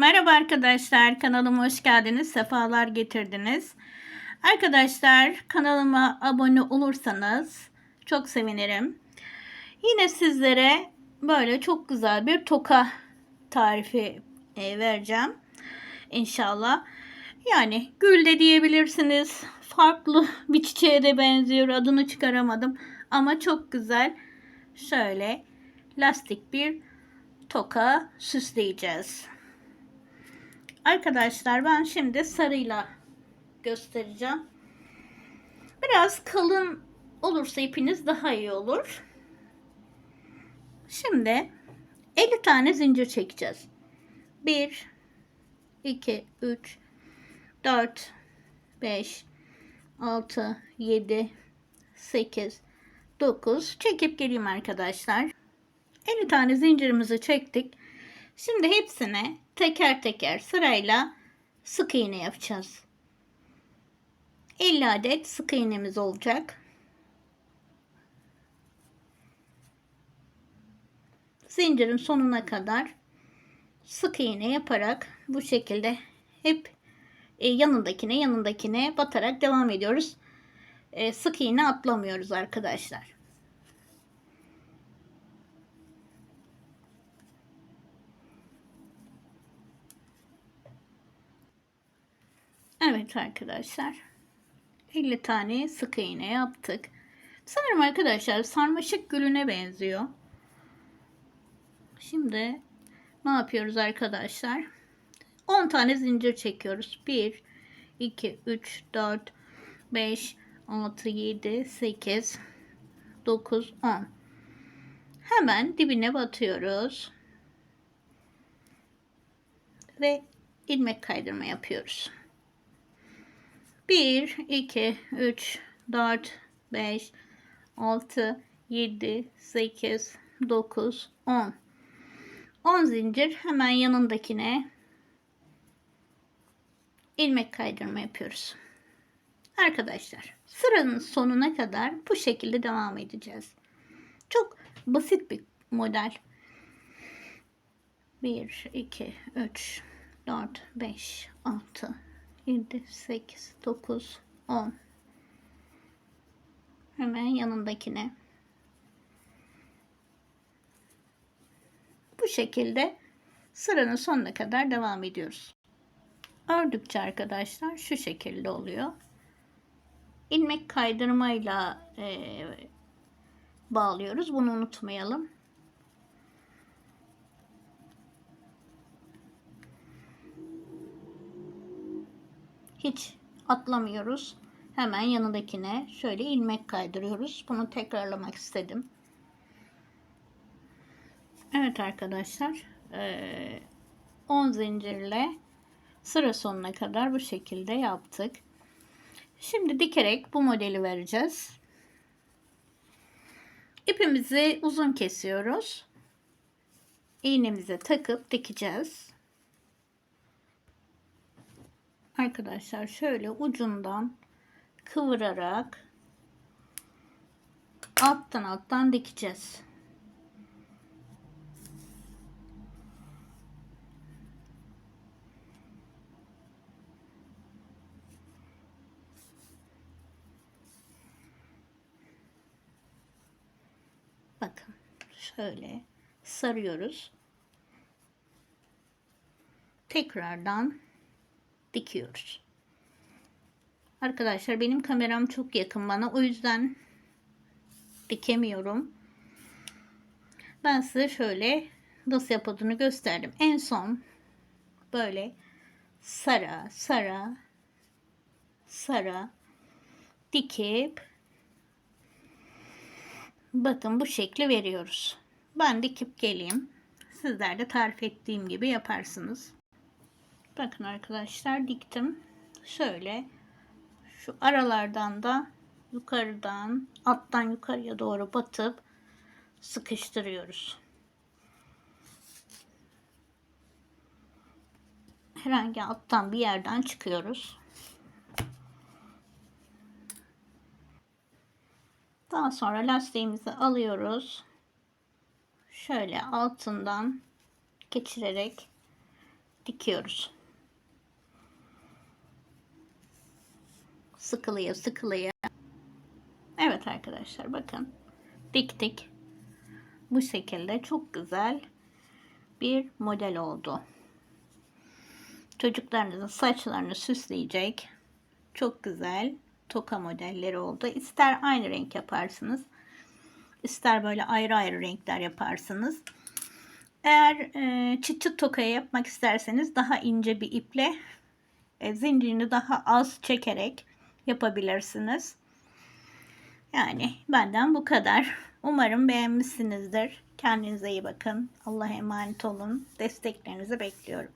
Merhaba arkadaşlar, kanalıma hoş geldiniz, sefalar getirdiniz. Arkadaşlar kanalıma abone olursanız çok sevinirim. Yine sizlere böyle çok güzel bir toka tarifi e, vereceğim. İnşallah. Yani gül de diyebilirsiniz. Farklı bir çiçeğe de benziyor. Adını çıkaramadım. Ama çok güzel. Şöyle lastik bir toka süsleyeceğiz. Arkadaşlar ben şimdi sarıyla göstereceğim. Biraz kalın olursa ipiniz daha iyi olur. Şimdi 50 tane zincir çekeceğiz. 1 2 3 4 5 6 7 8 9 çekip geleyim arkadaşlar. 50 tane zincirimizi çektik. Şimdi hepsine teker teker sırayla sık iğne yapacağız. 50 adet sık iğnemiz olacak. Zincirin sonuna kadar sık iğne yaparak bu şekilde hep e, yanındakine yanındakine batarak devam ediyoruz. E, sık iğne atlamıyoruz arkadaşlar. Evet arkadaşlar. 50 tane sık iğne yaptık. Sanırım arkadaşlar sarmaşık gülüne benziyor. Şimdi ne yapıyoruz arkadaşlar? 10 tane zincir çekiyoruz. 1 2 3 4 5 6 7 8 9 10 Hemen dibine batıyoruz. Ve ilmek kaydırma yapıyoruz. 1, 2, 3, 4, 5, 6, 7, 8, 9, 10. 10 zincir hemen yanındakine ilmek kaydırma yapıyoruz. Arkadaşlar sıranın sonuna kadar bu şekilde devam edeceğiz. Çok basit bir model. 1, 2, 3, 4, 5, 6, 7, 8, 9, 10. Hemen yanındakine. Bu şekilde sıranın sonuna kadar devam ediyoruz. Ördükçe arkadaşlar şu şekilde oluyor. İlmek kaydırmayla e, bağlıyoruz. Bunu unutmayalım. Hiç atlamıyoruz. Hemen yanındakine şöyle ilmek kaydırıyoruz. Bunu tekrarlamak istedim. Evet arkadaşlar 10 zincirle sıra sonuna kadar bu şekilde yaptık. Şimdi dikerek bu modeli vereceğiz. İpimizi uzun kesiyoruz. İğnemize takıp dikeceğiz. Arkadaşlar şöyle ucundan kıvırarak alttan alttan dikeceğiz. Bakın şöyle sarıyoruz. Tekrardan dikiyoruz. Arkadaşlar benim kameram çok yakın bana. O yüzden dikemiyorum. Ben size şöyle nasıl yapıldığını gösterdim. En son böyle sara sara sara dikip bakın bu şekli veriyoruz. Ben dikip geleyim. Sizler de tarif ettiğim gibi yaparsınız. Bakın arkadaşlar diktim. Şöyle şu aralardan da yukarıdan alttan yukarıya doğru batıp sıkıştırıyoruz. Herhangi alttan bir yerden çıkıyoruz. Daha sonra lastiğimizi alıyoruz. Şöyle altından geçirerek dikiyoruz. Sıkılıyor, sıkılıyor. Evet arkadaşlar bakın. Diktik. Bu şekilde çok güzel bir model oldu. Çocuklarınızın saçlarını süsleyecek. Çok güzel toka modelleri oldu. İster aynı renk yaparsınız. ister böyle ayrı ayrı renkler yaparsınız. Eğer e, çıt çıt tokaya yapmak isterseniz daha ince bir iple e, zincirini daha az çekerek yapabilirsiniz. Yani benden bu kadar. Umarım beğenmişsinizdir. Kendinize iyi bakın. Allah'a emanet olun. Desteklerinizi bekliyorum.